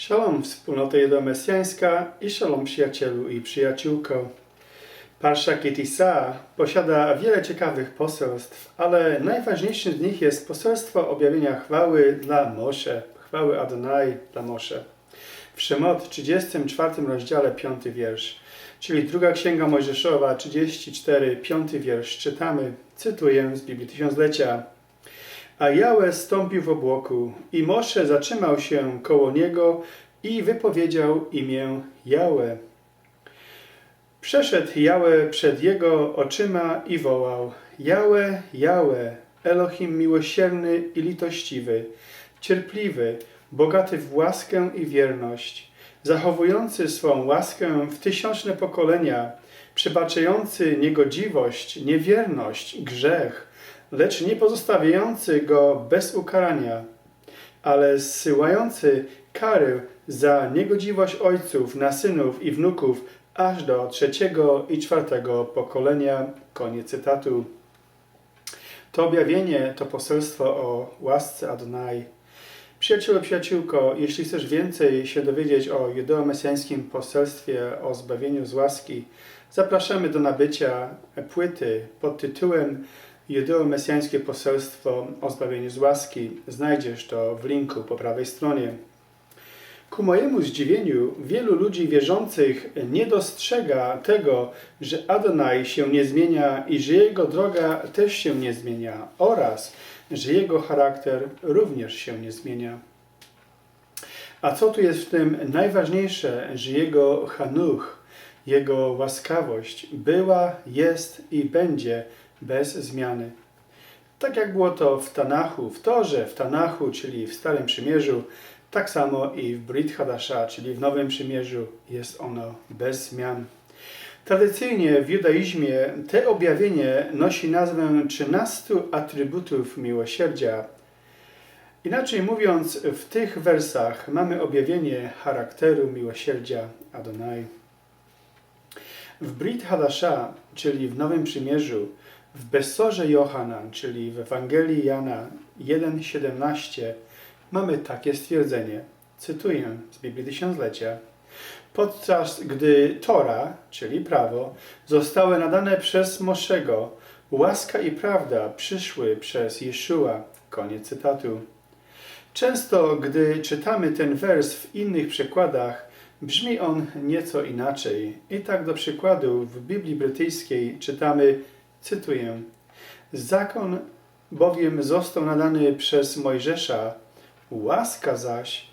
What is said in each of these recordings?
Shalom wspólnota jedomesjańska i shalom przyjacielu i przyjaciółko. Parsha Kitisa posiada wiele ciekawych poselstw, ale najważniejszym z nich jest poselstwo objawienia chwały dla Moshe, chwały Adonai dla Moshe. W Szemot 34 rozdziale 5 wiersz, czyli druga księga Mojżeszowa 34, 5 wiersz czytamy, cytuję z Biblii Tysiąclecia. A Jałe stąpił w obłoku i Mosze zatrzymał się koło niego i wypowiedział imię Jałe. Przeszedł Jałe przed jego oczyma i wołał Jałe, Jałe, Elohim miłosierny i litościwy, cierpliwy, bogaty w łaskę i wierność, zachowujący swą łaskę w tysiączne pokolenia, przebaczający niegodziwość, niewierność, grzech, lecz nie pozostawiający go bez ukarania, ale zsyłający kary za niegodziwość ojców na synów i wnuków aż do trzeciego i czwartego pokolenia. Koniec cytatu. To objawienie to poselstwo o łasce Adonai. Przyjacielu, przyjaciółko, jeśli chcesz więcej się dowiedzieć o judeomesjańskim poselstwie o zbawieniu z łaski, zapraszamy do nabycia płyty pod tytułem Judeo-Mesjańskie Poselstwo o Zbawieniu z łaski. Znajdziesz to w linku po prawej stronie. Ku mojemu zdziwieniu, wielu ludzi wierzących nie dostrzega tego, że Adonai się nie zmienia i że jego droga też się nie zmienia oraz, że jego charakter również się nie zmienia. A co tu jest w tym najważniejsze, że jego hanuch, jego łaskawość była, jest i będzie bez zmiany. Tak jak było to w Tanachu, w Torze, w Tanachu, czyli w Starym Przymierzu, tak samo i w Brit Hadasha, czyli w Nowym Przymierzu, jest ono bez zmian. Tradycyjnie w judaizmie te objawienie nosi nazwę 13 atrybutów miłosierdzia. Inaczej mówiąc, w tych wersach mamy objawienie charakteru miłosierdzia Adonai. W Brit Hadasha, czyli w Nowym Przymierzu, w Besorze Johanan, czyli w Ewangelii Jana 1,17 mamy takie stwierdzenie. Cytuję z Biblii Tysiąclecia. Podczas gdy Tora, czyli prawo, zostały nadane przez Moszego, łaska i prawda przyszły przez Jeszua. Koniec cytatu. Często, gdy czytamy ten wers w innych przekładach, brzmi on nieco inaczej. I tak do przykładu w Biblii brytyjskiej czytamy Cytuję. Zakon bowiem został nadany przez Mojżesza, łaska zaś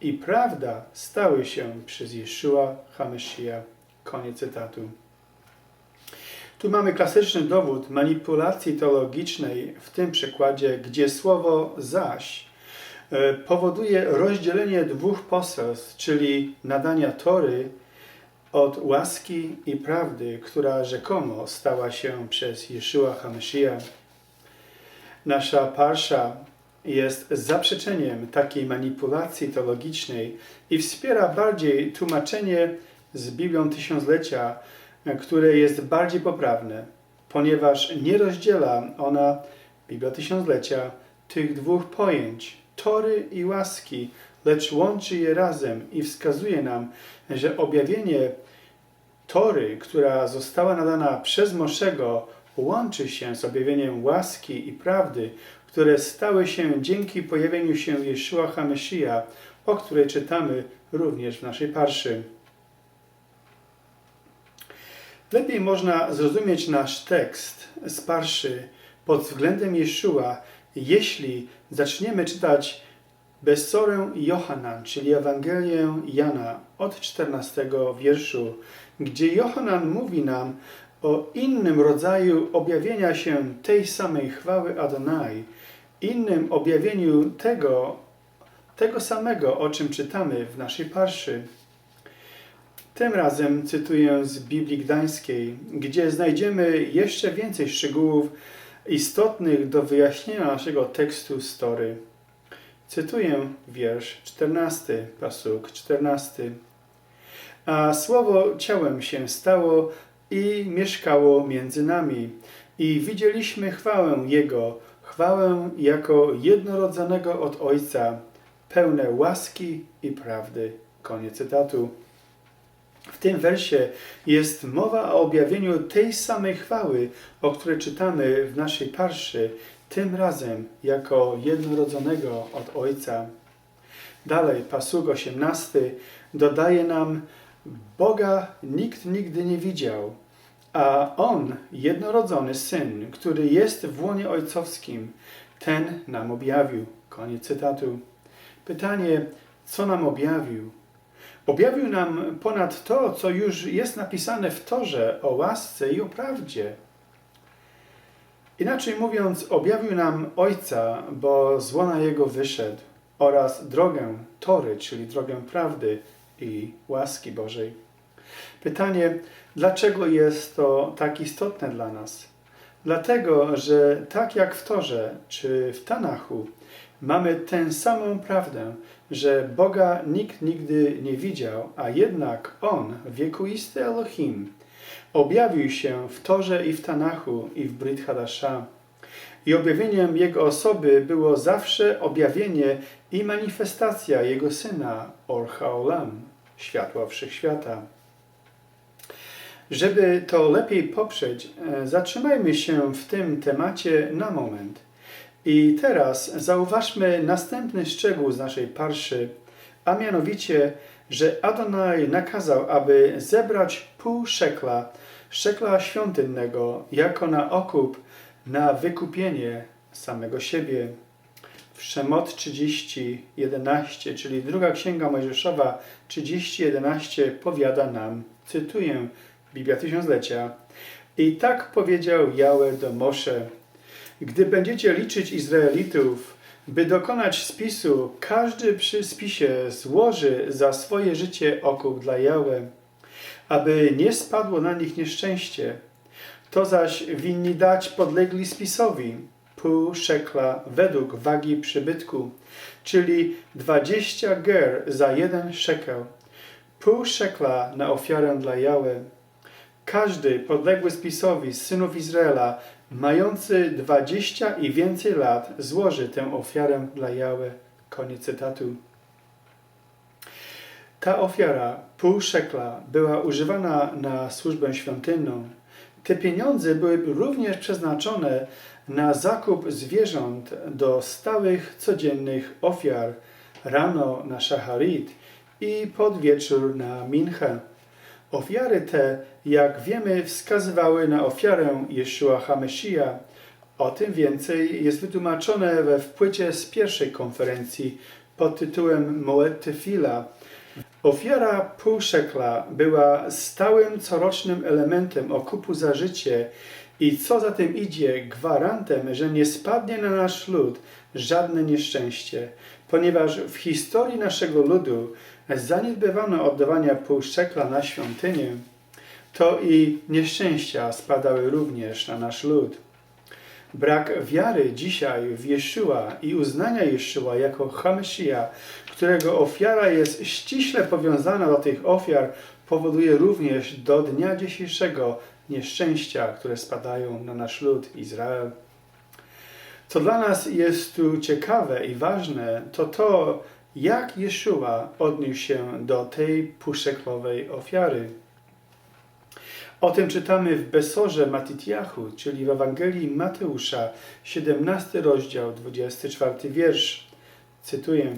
i prawda stały się przez Jeszua Hameszyja. Koniec cytatu. Tu mamy klasyczny dowód manipulacji teologicznej w tym przykładzie, gdzie słowo zaś e, powoduje rozdzielenie dwóch poselstw, czyli nadania Tory od łaski i prawdy, która rzekomo stała się przez Jeszua HaMashiach. Nasza parsza jest zaprzeczeniem takiej manipulacji teologicznej i wspiera bardziej tłumaczenie z Biblią Tysiąclecia, które jest bardziej poprawne, ponieważ nie rozdziela ona, Biblia Tysiąclecia, tych dwóch pojęć, tory i łaski, lecz łączy je razem i wskazuje nam, że objawienie Tory, która została nadana przez Moszego, łączy się z objawieniem łaski i prawdy, które stały się dzięki pojawieniu się Jeszua HaMesija, o której czytamy również w naszej parszy. Lepiej można zrozumieć nasz tekst z parszy pod względem Jeszua, jeśli zaczniemy czytać Besorę Johanan, czyli Ewangelię Jana od 14 wierszu, gdzie Johanan mówi nam o innym rodzaju objawienia się tej samej chwały Adonai, innym objawieniu tego, tego samego, o czym czytamy w naszej parszy. Tym razem cytuję z Biblii Gdańskiej, gdzie znajdziemy jeszcze więcej szczegółów istotnych do wyjaśnienia naszego tekstu story. Cytuję wiersz 14, pasuk 14. A słowo ciałem się stało i mieszkało między nami. I widzieliśmy chwałę Jego, chwałę jako jednorodzonego od Ojca, pełne łaski i prawdy. Koniec cytatu. W tym wersie jest mowa o objawieniu tej samej chwały, o której czytamy w naszej parszy, tym razem jako jednorodzonego od Ojca. Dalej, pasuk 18 dodaje nam, Boga nikt nigdy nie widział, a On, jednorodzony Syn, który jest w łonie ojcowskim, ten nam objawił. Koniec cytatu. Pytanie, co nam objawił? Objawił nam ponad to, co już jest napisane w Torze o łasce i o prawdzie. Inaczej mówiąc, objawił nam Ojca, bo z łona Jego wyszedł, oraz drogę Tory, czyli drogę prawdy i łaski Bożej. Pytanie, dlaczego jest to tak istotne dla nas? Dlatego, że tak jak w Torze czy w Tanachu, mamy tę samą prawdę, że Boga nikt nigdy nie widział, a jednak On, wiekuisty Elohim, objawił się w Torze i w Tanachu i w Brit Hadasha. I objawieniem Jego osoby było zawsze objawienie i manifestacja Jego Syna, Orcha Olam, światła wszechświata. Żeby to lepiej poprzeć, e, zatrzymajmy się w tym temacie na moment. I teraz zauważmy następny szczegół z naszej parszy, a mianowicie, że Adonai nakazał, aby zebrać pół szekla, szekla świątynnego, jako na okup, na wykupienie samego siebie. W Szemot 30, 11, czyli druga księga Mojżeszowa 30, 11 powiada nam, cytuję Biblia Tysiąclecia, i tak powiedział Jałę do Mosze, gdy będziecie liczyć Izraelitów, by dokonać spisu, każdy przy spisie złoży za swoje życie okup dla Jałę, aby nie spadło na nich nieszczęście. To zaś winni dać podlegli spisowi pół szekla według wagi przybytku, czyli 20 ger za jeden szekel, pół szekla na ofiarę dla Jałę. Każdy podległy spisowi z synów Izraela mający 20 i więcej lat złoży tę ofiarę dla Jałę. Koniec cytatu. Ta ofiara, pół szekla, była używana na służbę świątynną. Te pieniądze były również przeznaczone na zakup zwierząt do stałych, codziennych ofiar rano na szacharit i pod wieczór na minchę. Ofiary te, jak wiemy, wskazywały na ofiarę Jeszua HaMesija. O tym więcej jest wytłumaczone we wpłycie z pierwszej konferencji pod tytułem Moed Tefila. Ofiara pół szekla była stałym corocznym elementem okupu za życie i co za tym idzie, gwarantem, że nie spadnie na nasz lud żadne nieszczęście, ponieważ w historii naszego ludu zaniedbywano oddawania pół szekla na świątynię, to i nieszczęścia spadały również na nasz lud. Brak wiary dzisiaj w Jeszua i uznania Jeszua jako Hamesija, którego ofiara jest ściśle powiązana do tych ofiar, powoduje również do dnia dzisiejszego nieszczęścia, które spadają na nasz lud Izrael. Co dla nas jest tu ciekawe i ważne, to to, jak Jeszua odniósł się do tej półszeklowej ofiary. O tym czytamy w Besorze Matitiachu, czyli w Ewangelii Mateusza, 17 rozdział, 24 wiersz. Cytuję.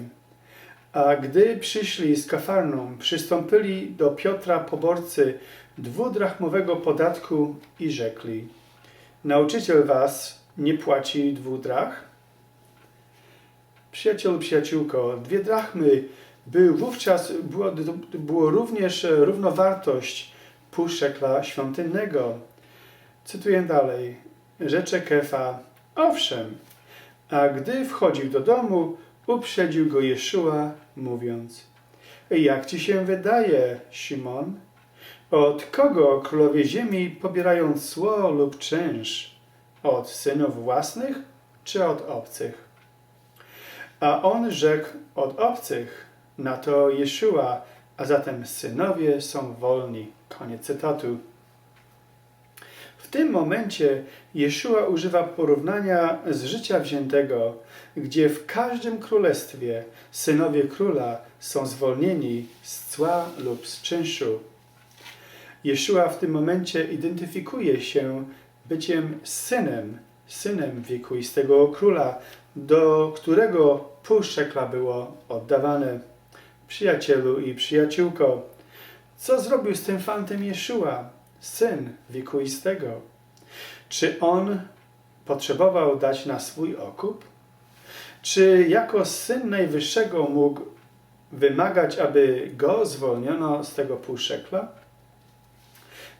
A gdy przyszli z Kafarną, przystąpili do Piotra poborcy dwudrachmowego podatku i rzekli Nauczyciel was nie płaci dwóch drach? Przyjacielu, przyjaciółko, dwie drachmy były wówczas, było, było również równowartość pół szekla świątynnego. Cytuję dalej. Rzecze Kefa, owszem, a gdy wchodził do domu, uprzedził go Jeszua, mówiąc Jak ci się wydaje, Simon? Od kogo królowie ziemi pobierają cło lub czynsz? Od synów własnych czy od obcych? A on rzekł od obcych, na to Jeszua, a zatem synowie są wolni. Koniec cytatu. W tym momencie Jeszua używa porównania z życia wziętego, gdzie w każdym królestwie synowie króla są zwolnieni z cła lub z czynszu. Jeszua w tym momencie identyfikuje się byciem synem, synem wiekuistego króla, do którego pół szekla było oddawane. Przyjacielu i przyjaciółko, co zrobił z tym fantem Jeszua, syn wiekuistego? Czy on potrzebował dać na swój okup? Czy jako syn najwyższego mógł wymagać, aby go zwolniono z tego półszekla?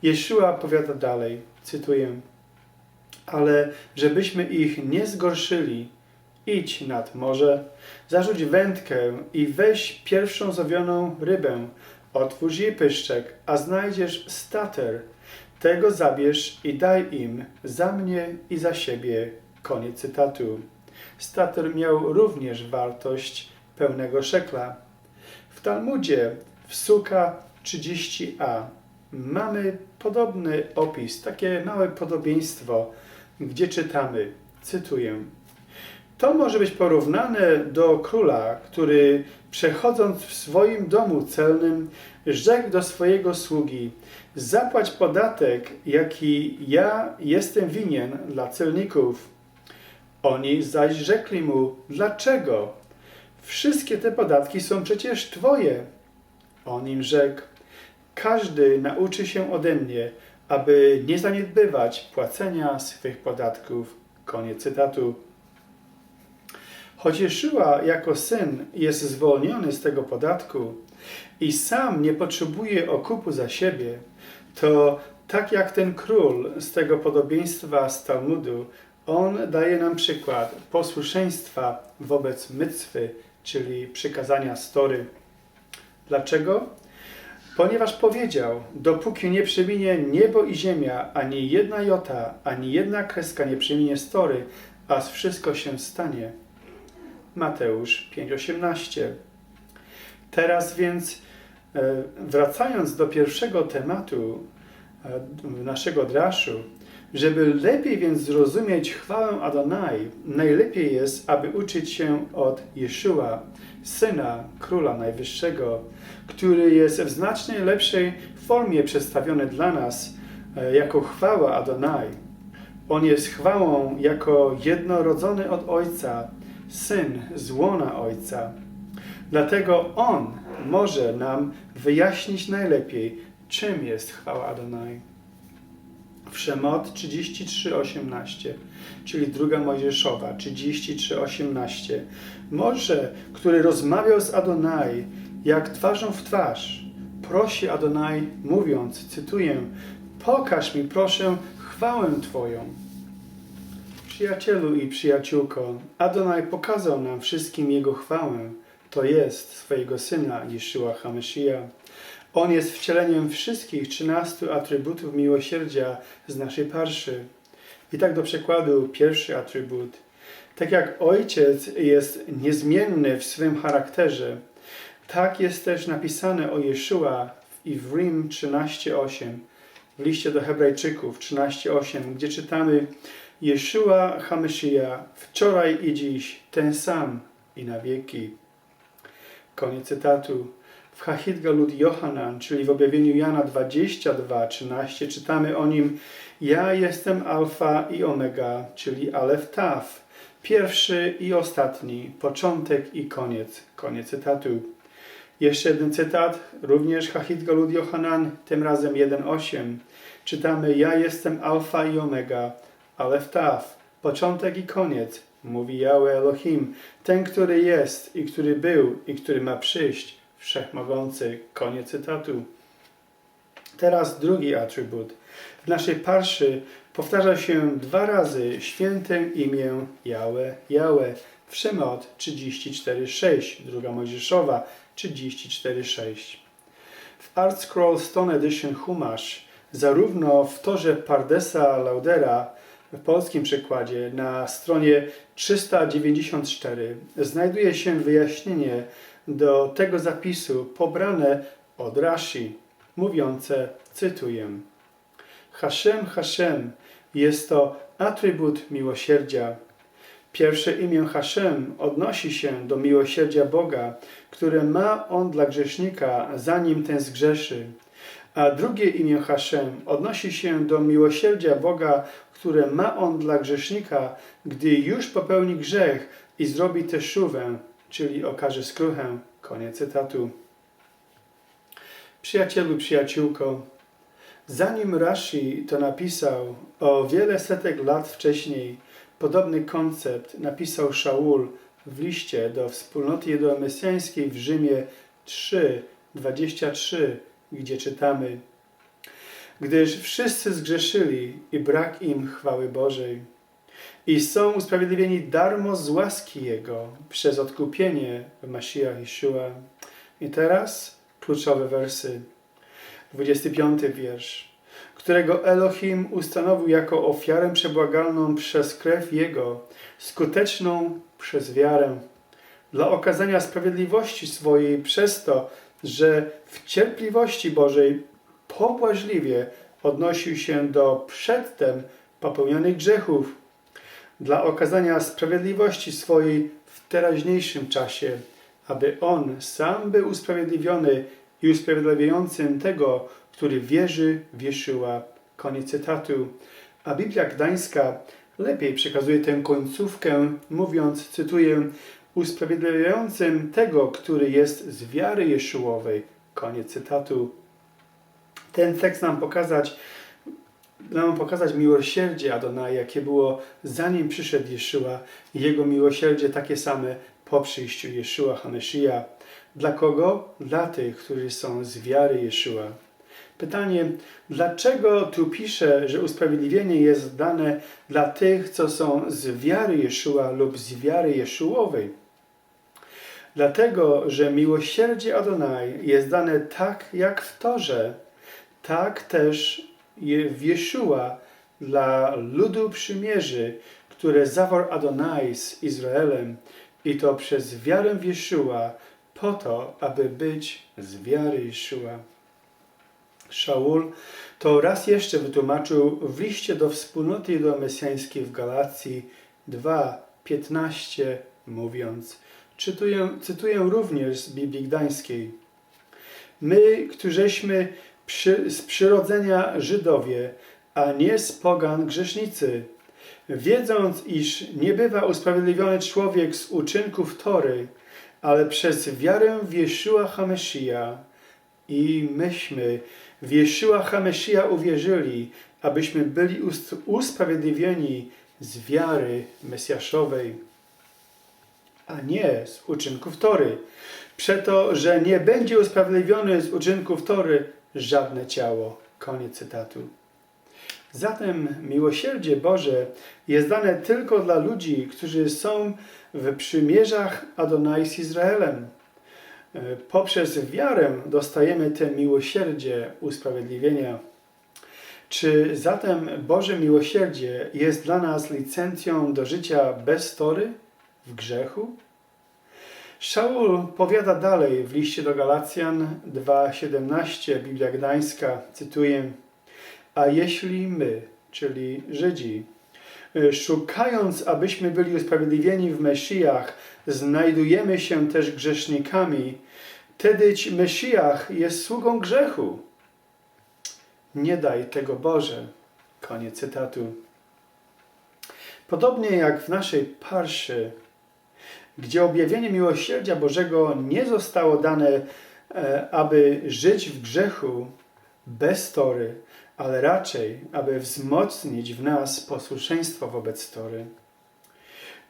Jeszua powiada dalej, cytuję, ale żebyśmy ich nie zgorszyli, idź nad morze, zarzuć wędkę i weź pierwszą zowioną rybę, otwórz jej pyszczek, a znajdziesz stater, tego zabierz i daj im za mnie i za siebie. Koniec cytatu. Stater miał również wartość pełnego szekla. W Talmudzie w Suka 30a mamy podobny opis, takie małe podobieństwo, gdzie czytamy, cytuję. To może być porównane do króla, który przechodząc w swoim domu celnym, rzekł do swojego sługi: Zapłać podatek, jaki ja jestem winien dla celników. Oni zaś rzekli mu: Dlaczego? Wszystkie te podatki są przecież twoje. On im rzekł: Każdy nauczy się ode mnie, aby nie zaniedbywać płacenia swych podatków. Koniec cytatu. Choć Jeszua jako syn jest zwolniony z tego podatku i sam nie potrzebuje okupu za siebie, to tak jak ten król z tego podobieństwa z Talmudu, on daje nam przykład posłuszeństwa wobec mycwy, czyli przykazania story. Dlaczego? Ponieważ powiedział, dopóki nie przeminie niebo i ziemia, ani jedna jota, ani jedna kreska nie przeminie story, aż wszystko się stanie. Mateusz 5:18. Teraz więc, e, wracając do pierwszego tematu e, naszego draszu, żeby lepiej więc zrozumieć chwałę Adonai, najlepiej jest, aby uczyć się od Jeszua, syna Króla Najwyższego, który jest w znacznie lepszej formie przedstawiony dla nas e, jako chwała Adonai. On jest chwałą jako jednorodzony od Ojca, Syn z łona Ojca. Dlatego On może nam wyjaśnić najlepiej, czym jest chwała Adonai. W Szemot 33:18, czyli druga Mojżeszowa 33:18. Może, który rozmawiał z Adonai, jak twarzą w twarz, prosi Adonai, mówiąc, cytuję, pokaż mi proszę chwałę Twoją. Przyjacielu i przyjaciółko, Adonai pokazał nam wszystkim Jego chwałę, to jest swojego Syna, Yeshua HaMashiach. On jest wcieleniem wszystkich 13 atrybutów miłosierdzia z naszej parszy. I tak do przykładu pierwszy atrybut. Tak jak Ojciec jest niezmienny w swym charakterze, tak jest też napisane o Jeszua w Iwrim 13:8, w liście do Hebrajczyków 13:8, gdzie czytamy Jeszua HaMashiach, wczoraj i dziś, ten sam i na wieki. Koniec cytatu. W Hachid Galud Yohanan, czyli w objawieniu Jana 22:13 czytamy o nim Ja jestem Alfa i Omega, czyli Alef Taf, pierwszy i ostatni, początek i koniec. Koniec cytatu. Jeszcze jeden cytat, również Hachid Galud Yohanan, tym razem 1:8. Czytamy Ja jestem Alfa i Omega, Alef Taf, początek i koniec, mówi Yahweh Elohim, ten, który jest i który był i który ma przyjść, wszechmogący. Koniec cytatu. Teraz drugi atrybut. W naszej parszy powtarza się dwa razy święte imię Jahwe, Jahwe w Szemot 34.6, druga Mojżeszowa 34.6. W Art Scroll Stone Edition Humash, zarówno w torze Pardesa Laudera, w polskim przykładzie na stronie 394 znajduje się wyjaśnienie do tego zapisu pobrane od Rashi, mówiące, cytuję: Hashem, Hashem jest to atrybut miłosierdzia. Pierwsze imię Hashem odnosi się do miłosierdzia Boga, które ma On dla grzesznika, zanim ten zgrzeszy. A drugie imię Hashem odnosi się do miłosierdzia Boga, które ma On dla grzesznika, gdy już popełni grzech i zrobi teszówę, czyli okaże skruchę. Koniec cytatu. Przyjacielu, przyjaciółko, zanim Rashi to napisał, o wiele setek lat wcześniej podobny koncept napisał Shaul w liście do wspólnoty jedomesjańskiej w Rzymie 3:23, gdzie czytamy Gdyż wszyscy zgrzeszyli i brak im chwały Bożej i są usprawiedliwieni darmo z łaski Jego przez odkupienie w Mashiach Yeshua. I teraz kluczowe wersy. 25 wiersz, którego Elohim ustanowił jako ofiarę przebłagalną przez krew Jego, skuteczną przez wiarę, dla okazania sprawiedliwości swojej przez to, że w cierpliwości Bożej pobłażliwie odnosił się do przedtem popełnionych grzechów, dla okazania sprawiedliwości swojej w teraźniejszym czasie, aby On sam był usprawiedliwiony i usprawiedliwiającym tego, który wierzy w Jeszua. Koniec cytatu. A Biblia Gdańska lepiej przekazuje tę końcówkę, mówiąc, cytuję, usprawiedliwiającym tego, który jest z wiary Jeszułowej. Koniec cytatu. Ten tekst nam pokazać, nam pokazać miłosierdzie Adonai, jakie było zanim przyszedł Jeszua i jego miłosierdzie takie same po przyjściu Jeszua Haneszija. Dla kogo? Dla tych, którzy są z wiary Jeszua. Pytanie, dlaczego tu pisze, że usprawiedliwienie jest dane dla tych, co są z wiary Jeszua lub z wiary Jeszułowej? Dlatego, że miłosierdzie Adonai jest dane tak jak w Torze, tak też w Jeszua dla ludu przymierzy, które zawarł Adonai z Izraelem i to przez wiarę w po to, aby być z wiary Jeszua. Szaul to raz jeszcze wytłumaczył w liście do wspólnoty mesjańskiej w Galacji 2:15 mówiąc, cytuję, cytuję również z Biblii Gdańskiej. My, którześmy przy, z przyrodzenia Żydowie, a nie z pogan grzesznicy, wiedząc, iż nie bywa usprawiedliwiony człowiek z uczynków Tory, ale przez wiarę w Jeszua Hamesija. I myśmy w Jeszua Hamesija uwierzyli, abyśmy byli usprawiedliwieni z wiary Mesjaszowej, a nie z uczynków Tory. Przeto, że nie będzie usprawiedliwiony z uczynków Tory żadne ciało. Koniec cytatu. Zatem miłosierdzie Boże jest dane tylko dla ludzi, którzy są w przymierzach Adonai z Izraelem. E, poprzez wiarę dostajemy te miłosierdzie usprawiedliwienia. Czy zatem Boże miłosierdzie jest dla nas licencją do życia bez tory, w grzechu? Szaul powiada dalej w liście do Galacjan 2:17, Biblia Gdańska, cytuję: A jeśli my, czyli Żydzi, szukając, abyśmy byli usprawiedliwieni w Mesjach, znajdujemy się też grzesznikami, wtedy Mesjach jest sługą grzechu. Nie daj tego Boże. Koniec cytatu. Podobnie jak w naszej parszy gdzie objawienie miłosierdzia Bożego nie zostało dane, e, aby żyć w grzechu bez tory, ale raczej, aby wzmocnić w nas posłuszeństwo wobec tory.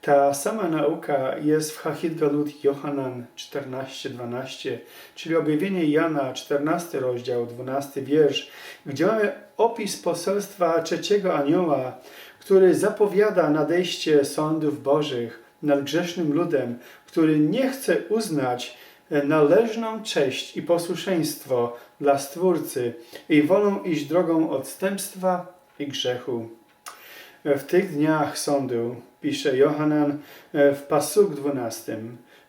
Ta sama nauka jest w Hachid Galut Johanan 14-12, czyli objawienie Jana, 14 rozdział, 12 wiersz, gdzie mamy opis poselstwa trzeciego anioła, który zapowiada nadejście sądów bożych, nad grzesznym ludem, który nie chce uznać e, należną cześć i posłuszeństwo dla Stwórcy i wolą iść drogą odstępstwa i grzechu. E, w tych dniach sądu, pisze Johanan e, w pasuk 12,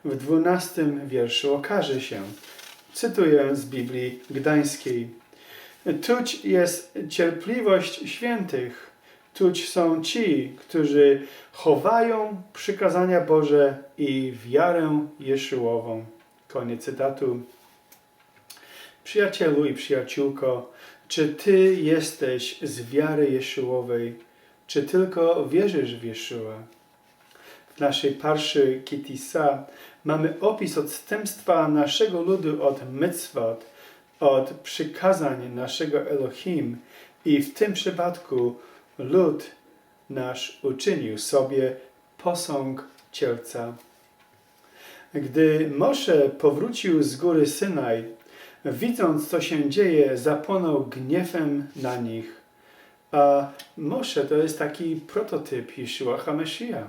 w 12 wierszu okaże się, cytuję z Biblii Gdańskiej, Tuć jest cierpliwość świętych. Tuć są ci, którzy chowają przykazania Boże i wiarę Jeszułową. Koniec cytatu. Przyjacielu i przyjaciółko, czy ty jesteś z wiary Jeszułowej, czy tylko wierzysz w Jeszua? W naszej parszy Kitisa mamy opis odstępstwa naszego ludu od mitzvot, od przykazań naszego Elohim i w tym przypadku lud nasz uczynił sobie posąg cielca. Gdy Mosze powrócił z góry Synaj, widząc co się dzieje, zapłonął gniewem na nich. A Mosze to jest taki prototyp Yeshua HaMashiach.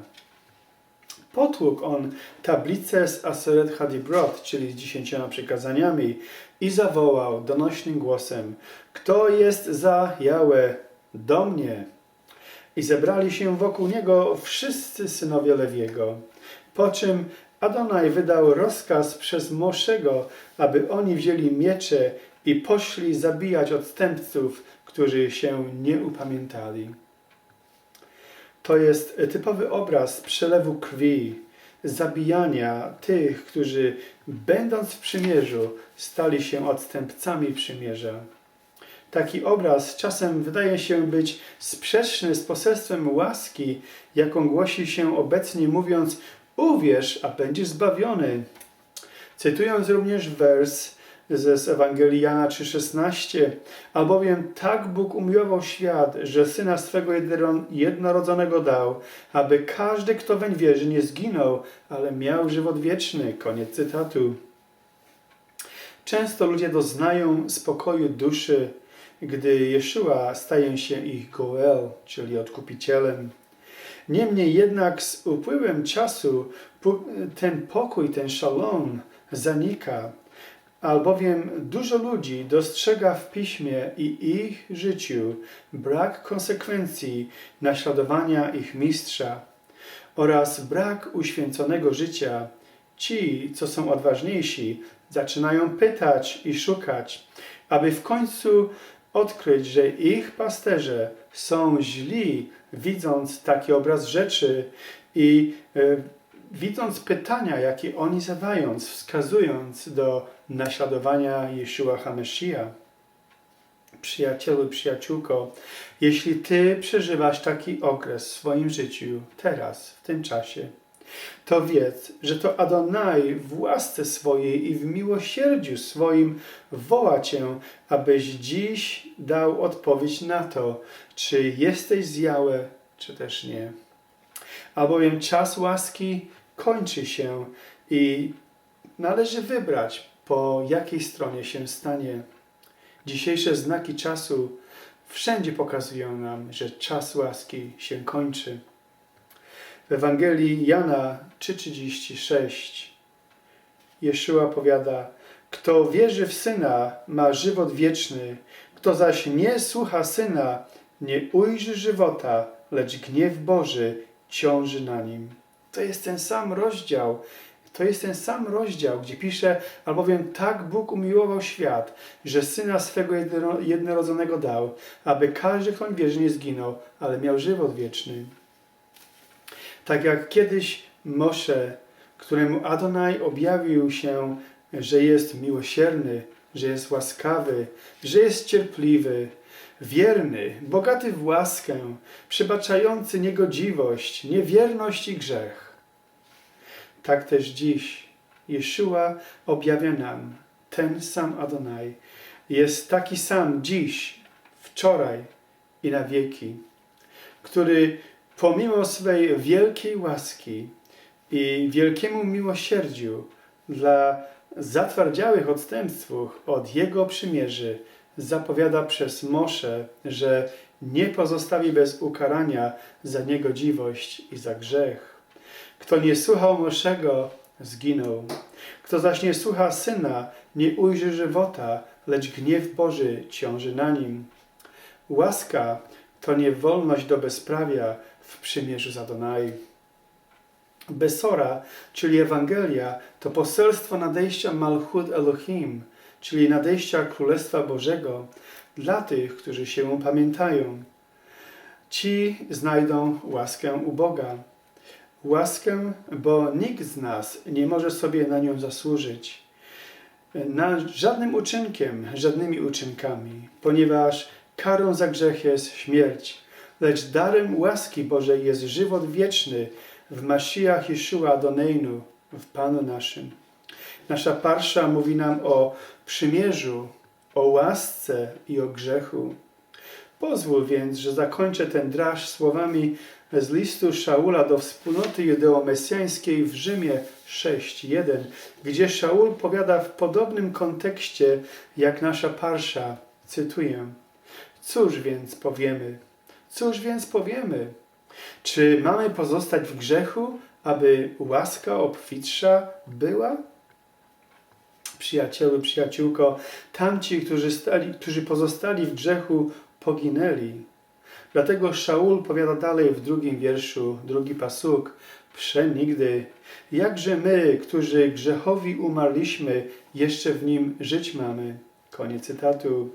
Potłukł on tablicę z Aseret Hadibrot, czyli z dziesięcioma przykazaniami i zawołał donośnym głosem Kto jest za Jałę? Do mnie! I zebrali się wokół niego wszyscy synowie Lewiego. Po czym Adonai wydał rozkaz przez Moszego, aby oni wzięli miecze i poszli zabijać odstępców, którzy się nie upamiętali. To jest typowy obraz przelewu krwi, zabijania tych, którzy będąc w przymierzu stali się odstępcami przymierza. Taki obraz czasem wydaje się być sprzeczny z poselstwem łaski, jaką głosi się obecnie mówiąc uwierz, a będziesz zbawiony. Cytując również wers z Ewangelii Jana 3,16 albowiem tak Bóg umiłował świat, że Syna swego jednorodzonego dał, aby każdy, kto weń wierzy, nie zginął, ale miał żywot wieczny. Koniec cytatu. Często ludzie doznają spokoju duszy, gdy Jeszua staje się ich Goel, czyli odkupicielem. Niemniej jednak z upływem czasu ten pokój, ten szalom zanika, albowiem dużo ludzi dostrzega w piśmie i ich życiu brak konsekwencji naśladowania ich mistrza oraz brak uświęconego życia. Ci, co są odważniejsi, zaczynają pytać i szukać, aby w końcu odkryć, że ich pasterze są źli, widząc taki obraz rzeczy i y, widząc pytania, jakie oni zadają, wskazując do naśladowania Jeszua HaMashiach. Przyjacielu, przyjaciółko, jeśli Ty przeżywasz taki okres w swoim życiu, teraz, w tym czasie, to wiedz, że to Adonai w łasce swojej i w miłosierdziu swoim woła Cię, abyś dziś dał odpowiedź na to, czy jesteś zjałe, czy też nie. Albowiem czas łaski kończy się i należy wybrać, po jakiej stronie się stanie. Dzisiejsze znaki czasu wszędzie pokazują nam, że czas łaski się kończy. W Ewangelii Jana 3,36 Jeszua powiada Kto wierzy w Syna, ma żywot wieczny, kto zaś nie słucha Syna, nie ujrzy żywota, lecz gniew Boży ciąży na nim. To jest ten sam rozdział, to jest ten sam rozdział, gdzie pisze, albowiem tak Bóg umiłował świat, że Syna swego jednorodzonego dał, aby każdy, kto wierzy, nie zginął, ale miał żywot wieczny. Tak jak kiedyś Mosze, któremu Adonai objawił się, że jest miłosierny, że jest łaskawy, że jest cierpliwy, wierny, bogaty w łaskę, przebaczający niegodziwość, niewierność i grzech. Tak też dziś Jeszua objawia nam ten sam Adonai. Jest taki sam dziś, wczoraj i na wieki, który pomimo swej wielkiej łaski i wielkiemu miłosierdziu dla zatwardziałych odstępstwów od Jego przymierzy zapowiada przez Mosze, że nie pozostawi bez ukarania za niegodziwość i za grzech. Kto nie słuchał Moszego, zginął. Kto zaś nie słucha Syna, nie ujrzy żywota, lecz gniew Boży ciąży na nim. Łaska to nie wolność do bezprawia w przymierzu z Adonai. Besora, czyli Ewangelia, to poselstwo nadejścia Malchut Elohim, czyli nadejścia Królestwa Bożego, dla tych, którzy się upamiętają. Ci znajdą łaskę u Boga. Łaskę, bo nikt z nas nie może sobie na nią zasłużyć. Na żadnym uczynkiem, żadnymi uczynkami, ponieważ karą za grzech jest śmierć, lecz darem łaski Bożej jest żywot wieczny w Mashiach Jeszua Adonejnu, w Panu naszym. Nasza parsza mówi nam o przymierzu, o łasce i o grzechu. Pozwól więc, że zakończę ten draż słowami z listu Szaula do wspólnoty judeomesjańskiej w Rzymie 6.1, gdzie Szaul powiada w podobnym kontekście jak nasza parsza. Cytuję. Cóż więc powiemy? Cóż więc powiemy? Czy mamy pozostać w grzechu, aby łaska obfitsza była? Przyjacielu, przyjaciółko, tamci, którzy, stali, którzy pozostali w grzechu, poginęli. Dlatego Szaul powiada dalej w drugim wierszu, drugi pasuk, przenigdy, jakże my, którzy grzechowi umarliśmy, jeszcze w nim żyć mamy. Koniec cytatu.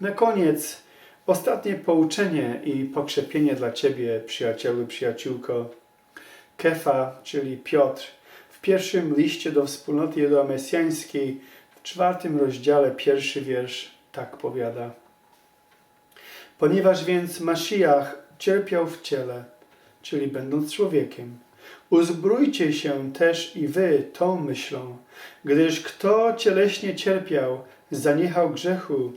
Na koniec ostatnie pouczenie i pokrzepienie dla Ciebie, przyjacielu, przyjaciółko. Kefa, czyli Piotr, w pierwszym liście do wspólnoty judeomesjańskiej, w czwartym rozdziale, pierwszy wiersz, tak powiada. Ponieważ więc Mashiach cierpiał w ciele, czyli będąc człowiekiem, uzbrójcie się też i wy tą myślą, gdyż kto cieleśnie cierpiał, zaniechał grzechu,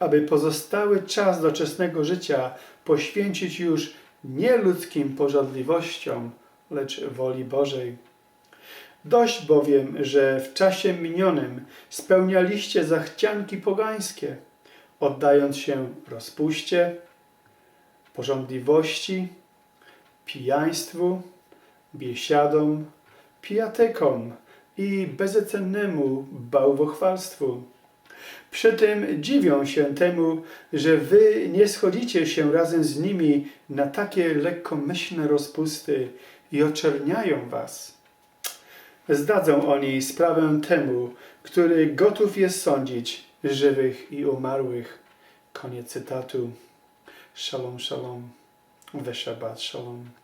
aby pozostały czas doczesnego życia poświęcić już nie ludzkim pożądliwościom, lecz woli Bożej. Dość bowiem, że w czasie minionym spełnialiście zachcianki pogańskie, oddając się rozpuście, porządliwości, pijaństwu, biesiadom, pijatekom i bezcennemu bałwochwalstwu. Przy tym dziwią się temu, że wy nie schodzicie się razem z nimi na takie lekkomyślne rozpusty i oczerniają was. Zdadzą oni sprawę temu, który gotów jest sądzić żywych i umarłych. Koniec cytatu. Shalom, shalom. Ve Shabbat, shalom.